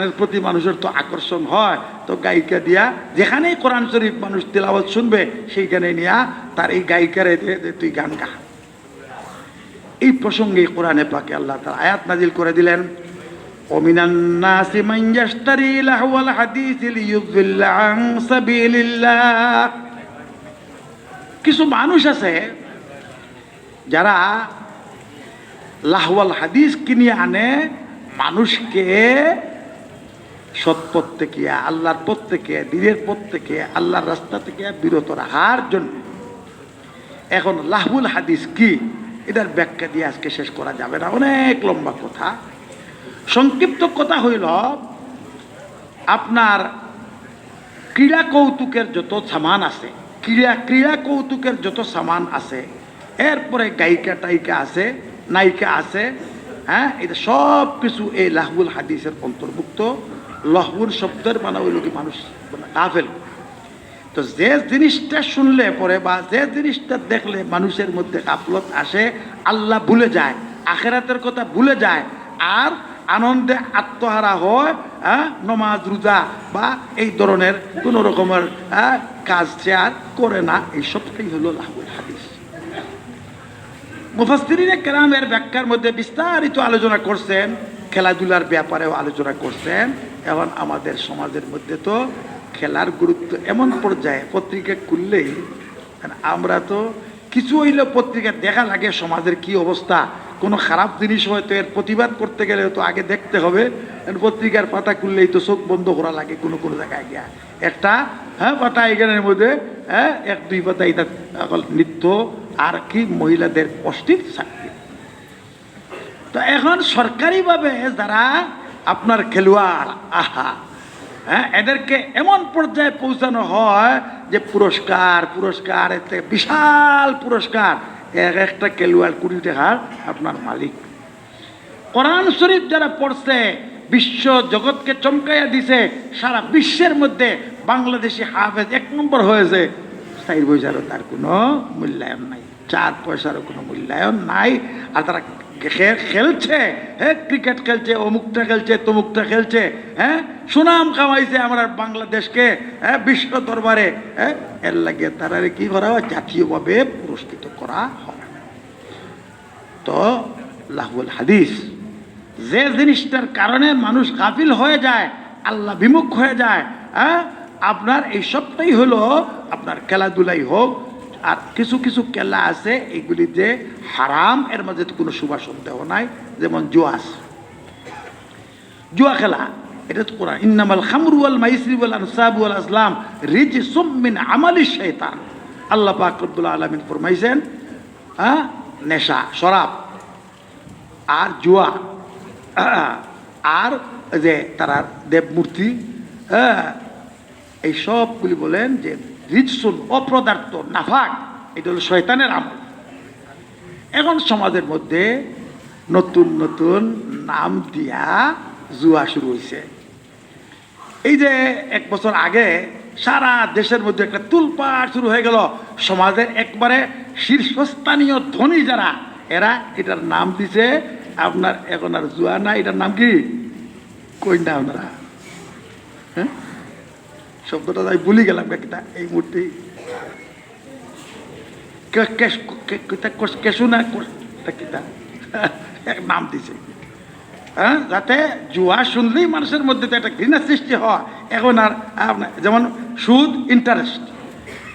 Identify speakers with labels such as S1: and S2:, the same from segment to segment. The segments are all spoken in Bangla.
S1: গানের প্রতি মানুষের তো আকর্ষণ হয়, তো গায়িকা দিয়া যেখানেই কোরআন শরীফ মানুষ তেলাবত শুনবে, সেইখানে নিয়া তার এই গায়িকার তুই গান গা। এই প্রসঙ্গে কোরআনে পাকে আল্লাহ তার আয়াত নাজিল করে দিলেন কিছু মানুষ আছে যারা লাহওয়াল হাদিস কিনে আনে, মানুষকে সৎপথ থেকে, আল্লাহর পথ থেকে দিনের পথ থেকে, আল্লাহর রাস্তা থেকে বিরত রাখার জন্য। এখন লাহুল হাদিস কি? এটার ব্যাখ্যা দিয়ে আজকে শেষ করা যাবে না, অনেক লম্বা কথা। সংক্ষিপ্ত কথা হইল, আপনার ক্রীড়া কৌতুকের যত সামান আছে, ক্রীড়া ক্রীড়া কৌতুকের যত সামান আছে, এরপরে গায়িকা টাইকা আছে, নায়িকা আছে হ্যাঁ এটা সব কিছু এই লাহবুল হাদিসের অন্তর্ভুক্ত। লহবুল শব্দের মানে ওই লোকে মানুষ মানে কাফেল তো যে জিনিসটা শুনলে পরে বা যে জিনিসটা দেখলে মানুষের মধ্যে গাফলত আসে আল্লাহ ভুলে যায় আখেরাতের কথা ভুলে যায় আর আনন্দে আত্মহারা হয় হ্যাঁ নমাজ রোজা বা এই ধরনের কোনো রকমের হ্যাঁ, কাজ সে আর করে না। এই সবটাই হলো লাহুল হাদিস। মুফাসসিরিনে কেরামের ব্যাখ্যার মধ্যে বিস্তারিত আলোচনা করছেন খেলাধুলার ব্যাপারেও আলোচনা করছেন। এখন আমাদের সমাজের মধ্যে তো খেলার গুরুত্ব এমন পর্যায়ে পত্রিকা খুললেই মানে আমরা তো কিছু হইলে পত্রিকা দেখা লাগে সমাজের কি অবস্থা, কোনো খারাপ জিনিস হয়তো এর প্রতিবাদ করতে গেলে তো আগে দেখতে হবে। পত্রিকার পাতা খুললেই তো চোখ বন্ধ করা লাগে কোনো কোনো জায়গায় গিয়া। একটা হ্যাঁ পাতা এখানের মধ্যে হ্যাঁ এক, দুই পাতা এটা নৃত্য আর কি মহিলাদের অশ্লীল চাকরি তো এখন সরকারিভাবে যারা আপনার খেলোয়াড়, আহা। হ্যাঁ এদেরকে এমন পর্যায়ে পৌঁছানো হয় যে পুরস্কার পুরস্কার এতে বিশাল পুরস্কার। এক একটা খেলোয়াড় কুড়ি টাকার আপনার মালিক। কোরআন শরীফ যারা পড়ছে, বিশ্ব জগৎকে চমকাইয়া দিছে, সারা বিশ্বের মধ্যে বাংলাদেশি হাফেজ এক নম্বর হয়েছে। চার পয়সারও তার কোনো মূল্যায়ন নাই, চার পয়সারও কোনো মূল্যায়ন নাই, আর তারা খেলছে? হ্যাঁ ক্রিকেট খেলছে, অমুকটা খেলছে, তমুকটা খেলছে হ্যাঁ? সুনাম কামাইছে আমরা বাংলাদেশকে হ্যাঁ বিশ্ব দরবারে হ্যাঁ? এর লাগে তারা কি করা হয়? জাতীয়ভাবে পুরস্কৃত করা হয়। তো লাহুল হাদিস, যে জিনিসটার কারণে মানুষ গাফিল হয়ে যায়, আল্লাহ বিমুখ হয়ে যায় হ্যাঁ? আপনার এই সবটাই হলো আপনার খেলাধুলাই হোক আর কিছু কিছু খেলা আছে, এগুলি যে হারাম, এর তো কোনো শুভ সন্দেহ নাই, যেমন জুয়াস। জুয়া খেলা, এটা তো কোরআন। ইন্নামাল খামরু ওয়াল মাইসরি ওয়াল আনসাব আসলাম রিজ মিন আমালি শয়তান আল্লাহ পাক রব্বুল আলামিন ফরমাইছেন হ্যাঁ নেশা, শরাব আর জুয়া। আর যে তারা দেবমূর্তি হ্যাঁ এই সবগুলি বলেন যে রিজসুন অপদার্থ নাফাক, এটা হলো শয়তানের আমল। এখন সমাজের মধ্যে নতুন নতুন নাম দিয়া জুয়া শুরু হয়েছে এই যে এক বছর আগে সারা দেশের মধ্যে একটা তুলপাট শুরু হয়ে গেল। সমাজের একবারে শীর্ষস্থানীয় ধনী যারা, এরা এটার নাম দিছে, আপনার এখন আর জুয়া না এটার নাম কি? কই না আপনারা। হ্যাঁ? শব্দটা আমি ভুলে গেলাম একটা, এই মুহূর্তে কোস- না কিতা? এক নাম দিছে। হ্যাঁ যাতে জুয়া শুনলেই মানুষের মধ্যে তো একটা ঘৃণা সৃষ্টি হয়। এখন আর যেমন সুদ ইন্টারেস্ট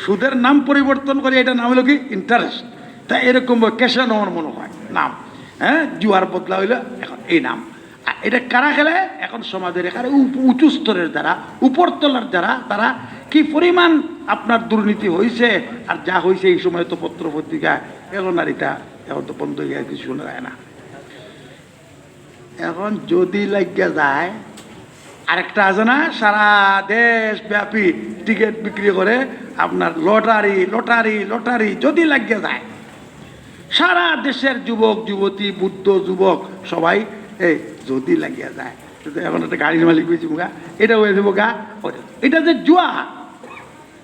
S1: সুদের নাম পরিবর্তন করে এটা নাম হলো কি? ইন্টারেস্ট তা এরকম কেশানো আমার মনে হয়, নাম। হ্যাঁ জুয়ার বদলা হইল এখন এই নাম। এটা কারা খেলে? এখন সমাজের এখানে উঁচু স্তরের যারা উপরতলার দ্বারা তারা কি পরিমাণ আপনার দুর্নীতি হয়েছে আর যা হয়েছে এই সময় তো পত্র পত্রিকা এখন আর এটা এখন তো বন্ধ হয়ে কিছু শোনা যায় না। এখন যদি লাগিয়া যায়, আরেকটা আছে না, সারা দেশ ব্যাপী টিকিট বিক্রি করে আপনার লটারি লটারি লটারি যদি লাগিয়ে যায়, সারা দেশের যুবক, যুবতী, বুদ্ধ, যুবক সবাই এই, যদি লাগিয়া যায়। এখন একটা গাড়ির মালিক হয়েছে মুগা, এটা হয়েছে মুগা ওটা এটা যে জুয়া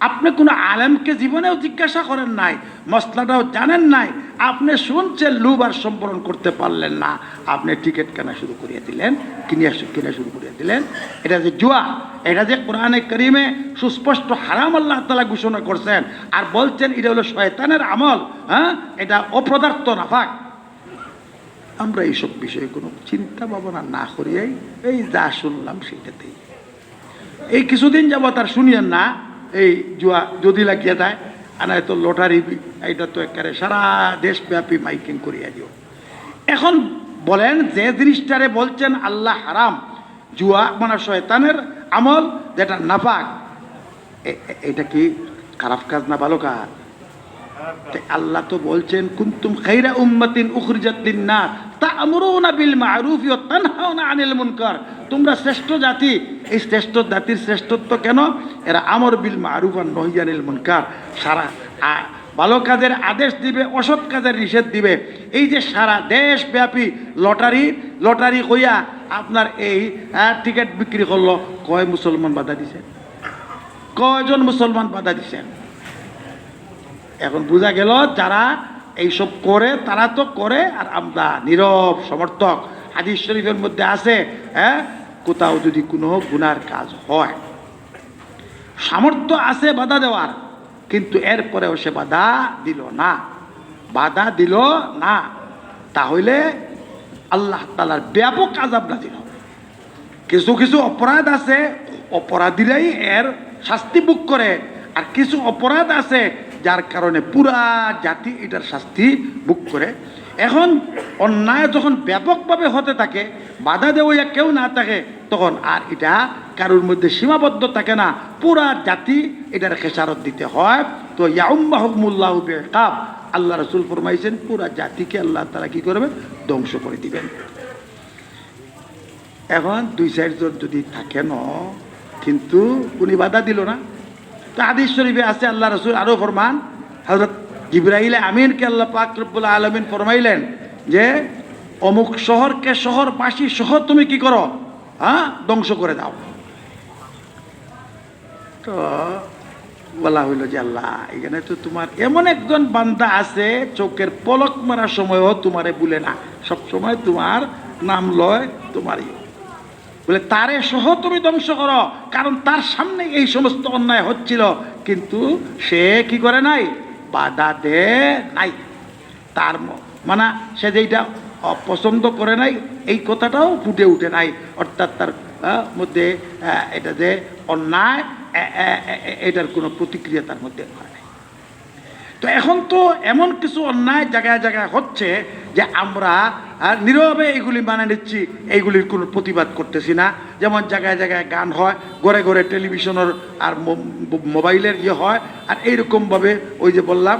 S1: আপনি কোনো আলেমকে জীবনেও জিজ্ঞাসা করেন নাই মশলাটাও জানেন নাই, আপনি শুনছেন লুব আর সম্বরণ করতে পারলেন না। আপনি টিকিট কেনা শুরু করিয়ে দিলেন কিনে কিনে শুরু করিয়ে দিলেন। এটা যে জুয়া, এটা যে কোরআনে করিমে সুস্পষ্ট হারাম আল্লাহ তালা ঘোষণা করছেন, আর বলছেন এটা হলো শয়তানের আমল হ্যাঁ? এটা অপদার্থ নাফাক। আমরা এইসব বিষয়ে কোনো চিন্তা ভাবনা না করিয়াই এই যা শুনলাম সেটাতেই। এই কিছুদিন যাব তার শুনিয়েন না, এই জুয়া যদি লাগিয়ে দেয় আর তো লটারি এইটা তো একেবারে সারা দেশব্যাপী মাইকিং করিয়া দিও। এখন বলেন, যে জিনিসটারে বলছেন আল্লাহ হারাম, জুয়া মানে শয়তানের আমল, যেটা এ- এটা কি খারাপ কাজ না ভালো কাজ? আল্লাহ তো বলছেন, কুন্তুম খাইরা উম্মাতিন উখরিজাত লিন-নাস, তা'মুরুনা বিল মা'রুফ ওয়া তানহাউনা আনিল মুনকার। তোমরা শ্রেষ্ঠ জাতি, এই শ্রেষ্ঠ জাতির শ্রেষ্ঠত্ব কেন? এরা আমর বিল মা'রুফ আর নহি আনিল মুনকার। সারা ভালো কাজের আদেশ দিবে, অসৎ কাজের নিষেধ দিবে। এই যে সারা দেশব্যাপী লটারি লটারি কইয়া আপনার এই টিকিট বিক্রি করল, কয় মুসলমান বাধা দিছে? কয়জন মুসলমান বাধা দিছেন এখন বোঝা গেল যারা এইসব করে, তারা তো করে, আর আমরা নীরব সমর্থক। হাদিস শরীফের মধ্যে আছে হ্যাঁ? কোথাও যদি কোনো গুনার কাজ হয়। সামর্থ্য আছে বাধা দেওয়ার, কিন্তু এরপরেও সে বাধা দিল না। বাধা দিল না। তাহলে আল্লাহ তালার ব্যাপক আজাব নাজিল হবে। কিছু কিছু অপরাধ আছে, অপরাধীরাই এর শাস্তি বুক করে, আর কিছু অপরাধ আছে যার কারণে পুরা জাতি এটার শাস্তি বুক করে। এখন অন্যায় যখন ব্যাপকভাবে হতে থাকে, বাধা দেওয়া কেউ না থাকে, তখন আর এটা কারোর মধ্যে সীমাবদ্ধ থাকে না। পুরা জাতি এটার খেসারত দিতে হয়। তো ইয়াউম্মাহমুল্লাহ বেকাব আল্লাহ রসুল ফরমাইছেন, পুরা জাতিকে আল্লাহ তারা কি করবেন? ধ্বংস করে দিবেন। এখন দুই চারজন যদি থাকেন কিন্তু উনি বাধা দিল না। তো আদিস শরীফে আছে, আল্লাহ রসুল আরও ফরমান হজরত জিব্রাহিল আমিনকে আল্লাহ পাক আলমিন ফরমাইলেন যে, অমুক শহরকে শহর শহরবাসী শহর তুমি কি করো? হ্যাঁ? ধ্বংস করে দাও। তো বলা হইল যে আল্লাহ, এখানে তো তোমার এমন একজন বান্দা আছে, চোখের পলক মারার সময়ও তোমারে বলে না। সব সময় তোমার নাম লয় তোমারই। বলে, তারে সহ তুমি ধ্বংস করো। কারণ তার সামনে এই সমস্ত অন্যায় হচ্ছিল। কিন্তু সে কি করে নাই? বাধা দে নাই। তার মানে সে যেইটা অপছন্দ করে নাই, এই কথাটাও ফুটে উঠে নাই। অর্থাৎ তার মধ্যে এটা যে অন্যায় এটার কোনো প্রতিক্রিয়া তার মধ্যে হয় নাই। তো এখন তো এমন কিছু অন্যায় জায়গায় জায়গায় হচ্ছে যে আমরা আহ, নীরবে এইগুলি মানে নিচ্ছি এইগুলির কোনো প্রতিবাদ করতেছি না। যেমন জায়গায় জায়গায় গান হয় ঘরে ঘরে টেলিভিশনের আর মোবাইলের ইয়ে হয় আর এইরকমভাবে ওই যে বললাম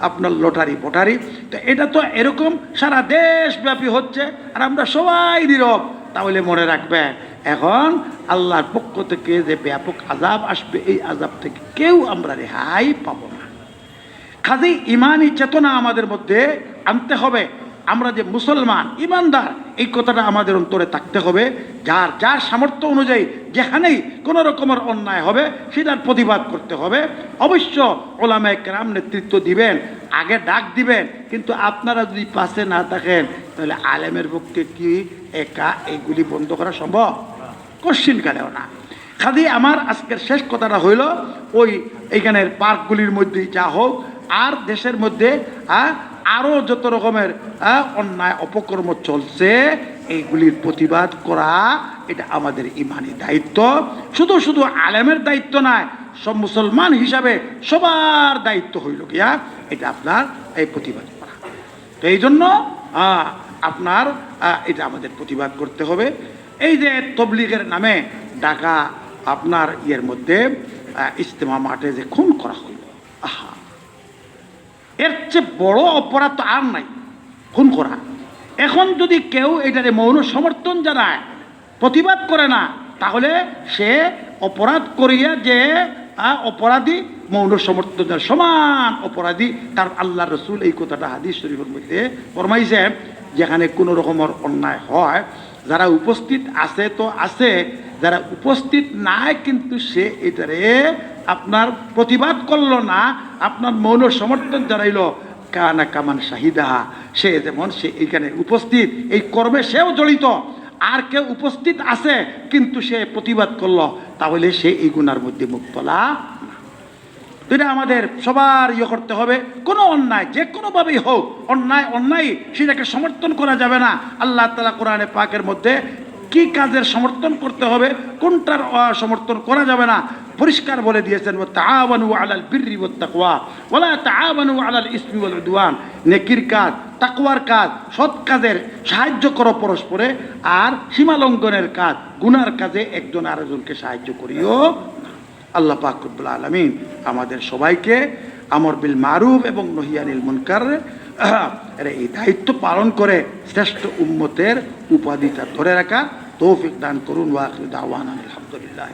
S1: আপনার লটারি পটারি। তো এটা তো এরকম সারা দেশব্যাপী হচ্ছে আর আমরা সবাই নীরব তাহলে মনে রাখবেন এখন আল্লাহর পক্ষ থেকে যে ব্যাপক আজাব আসবে এই আজাব থেকে কেউ আমরা রেহাই পাবো না। কাজেই ইমানই চেতনা আমাদের মধ্যে আনতে হবে। আমরা যে মুসলমান, ইমানদার, এই কথাটা আমাদের অন্তরে থাকতে হবে। যার যার সামর্থ্য অনুযায়ী যেখানেই কোনো রকমের অন্যায় হবে, সেটার প্রতিবাদ করতে হবে। অবশ্য ওলামায় কেরাম নেতৃত্ব দিবেন, আগে ডাক দিবেন, কিন্তু আপনারা যদি পাশে না থাকেন, তাহলে আলেমের পক্ষে কি একা এগুলি বন্ধ করা সম্ভব? কোশ্চিনকালেও না খালি আমার আজকের শেষ কথাটা হইল, ওই এইখানের পার্কগুলির মধ্যেই যা হোক আর দেশের মধ্যে আরও যত রকমের অন্যায় অপকর্ম চলছে, এইগুলির প্রতিবাদ করা, এটা আমাদের ইমানি দায়িত্ব। শুধু শুধু আলেমের দায়িত্ব নয়, সব মুসলমান হিসাবে সবার দায়িত্ব হইল গিয়া এটা আপনার এই প্রতিবাদ করা। তো এই জন্য আপনার এটা আমাদের প্রতিবাদ করতে হবে। এই যে তবলিগের নামে ঢাকা আপনার ইয়ের মধ্যে ইজতেমা মাঠে যে খুন করা হইল, আহা এর চেয়ে বড় অপরাধ তো আর নাই। খুন করা। এখন যদি কেউ এটারে মৌন সমর্থন জানায়, প্রতিবাদ করে না, তাহলে সে অপরাধ করিয়া যে অপরাধী মৌন সমর্থন সমান অপরাধী তার আল্লাহ রসুল এই কথাটা হাদিস শরীফের মধ্যে ফরমাইছে, যেখানে কোনো রকমের অন্যায় হয়। যারা উপস্থিত আছে তো আছে, যারা উপস্থিত নাই কিন্তু সে এটারে আপনার প্রতিবাদ করল না, আপনার মৌন সমর্থন জানাইল। কানা কামান শাহিদাহা, সে যেমন সে এইখানে উপস্থিত, এই কর্মে সেও জড়িত। আর কেউ উপস্থিত আছে কিন্তু সে প্রতিবাদ করল, তাহলে সে এই গুণার মধ্যে মুক্তলা এটা আমাদের সবার ইয়ে করতে হবে। কোনো অন্যায়, যে কোনোভাবেই হোক, অন্যায় অন্যায় সেটাকে সমর্থন করা যাবে না। আল্লাহ তালা কোরআনে পাকের মধ্যে কি কাজের সমর্থন করতে হবে, কোনটার সমর্থন করা যাবে না, পরিষ্কার বলে দিয়েছেন তাআবানু আলাল বিররি ওয়াত তাকওয়া ওয়ালা তাআবানু আলাল ইসমি ওয়াল উদওয়ান। নেকির কাজ, তাকওয়ার কাজ, সৎ কাজের সাহায্য করো পরস্পরে, আর সীমা লঙ্ঘনের কাজ, গুনার কাজে একজন আরেকজনকে সাহায্য করিও আল্লাহ পাকুবুল আলমিন আমাদের সবাইকে আমর বিল মারুফ এবং নহিয়ানিল মুনকার এই দায়িত্ব পালন করে শ্রেষ্ঠ উম্মতের উপাধিটা ধরে রাখা তৌফিক দান করুন। ওয়াকিল দাওয়ান আলহামদুলিল্লাহ।